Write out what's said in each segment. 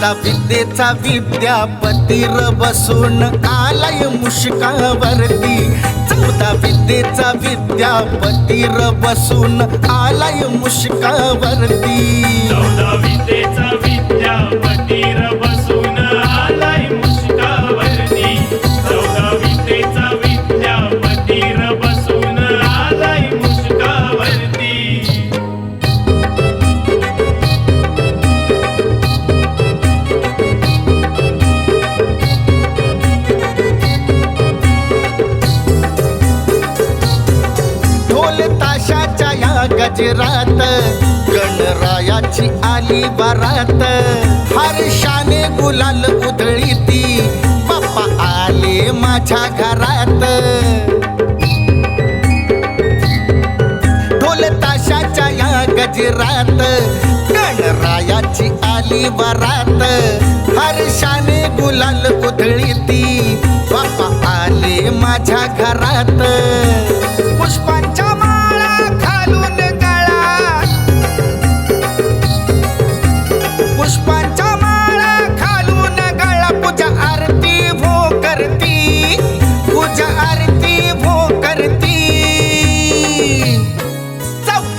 चौदा विद्येचा विद्यापतीर बसून आलाय मुष्कावरती. चौदा विद्येचा विद्यापतीर बसून आलाय मुष्कावरती. चौदा विद्येचा विद्यापतीर गजरात गणरायाची आली बारात हर्षाने गुलाल उधळीती बाप्पा आले माझ्या घरात. ढोल ताशाच्या या गजरात गणरायाची आली बारात हर्षाने गुलाल उधळीती बाप्पा आले माझ्या घरात.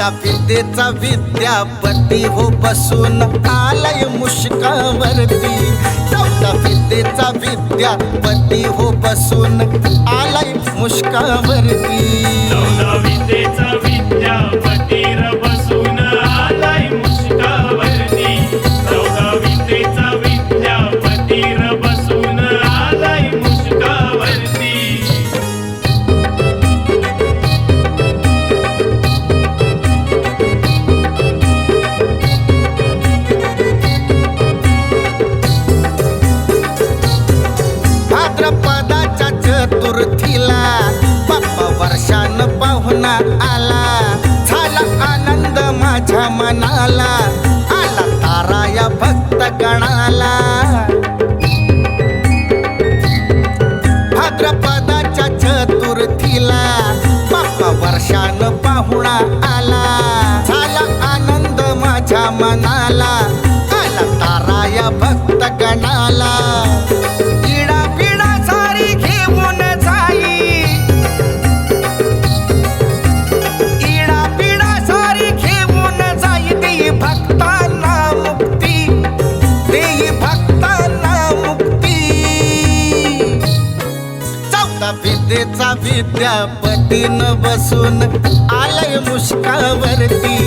चौदा विद्येचा विद्यापती हो बसून आलय मुष्कावरती. चौदा विद्येचा विद्यापती हो बसून आलय मुष्कावरती. चौदा विद्येचा विद्यापती गणाला भाद्रपदाच्या चतुर्थीला बाप्पा वर्षान पाहुणा आला. झाला आनंद माझ्या मनाला आला ताराया भक्त गणाला. विद्येचा विद्यापतीन बसून आलय मुष्कावरती.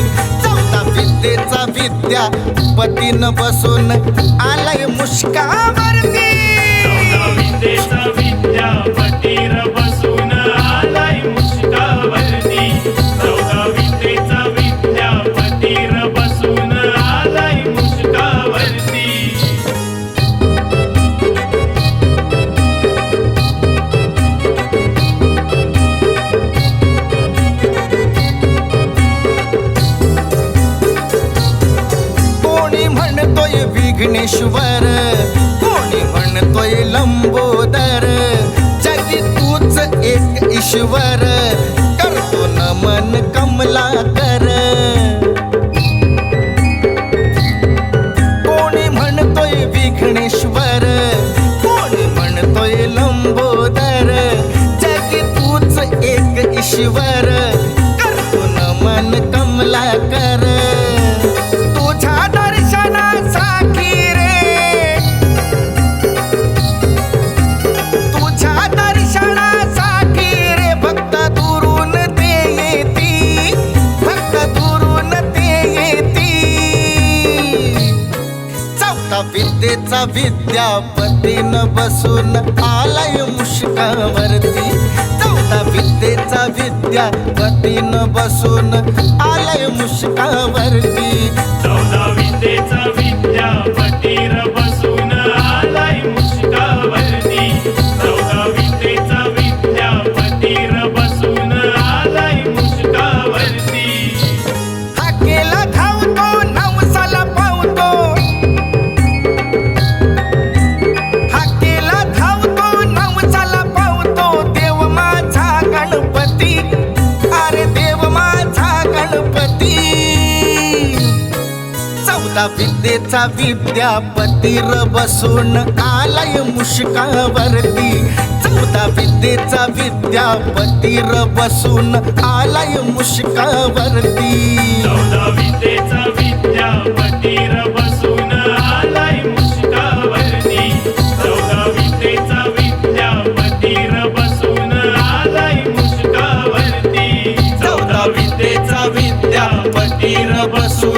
चौदा विद्येचा विद्यापतीन बसून आलय मुष्कावरती. विघ्नेश्वर कोणी म्हणतोय लंबोदर जगी तूच एक ईश्वर करतो नमन कमला कर कोणी म्हणतोय विघ्नेश्वर कोणी म्हणतोय लंबोदर जगी तूच एक ईश्वर करतो नमन कमला कर आता विद्येचा विद्यापतीन बसून आलाय मुष्कावरती. चौथा विद्येचा विद्यापतीन बसून आलाय मुष्कावरती. चौदा विद्येचा विद्येचा विद्यापतीर बसून आलाय मुष्कावरती. चौदा विद्येचा विद्यापतीर बसून आलाय मुष्कावरती. चौदा विद्येचा विद्यापतीर बसून आलाय मुष्कावरती. चौदा विद्येचा बसून आलाय मुष्कावरती. चौदा विद्येचा विद्यापतीर बसून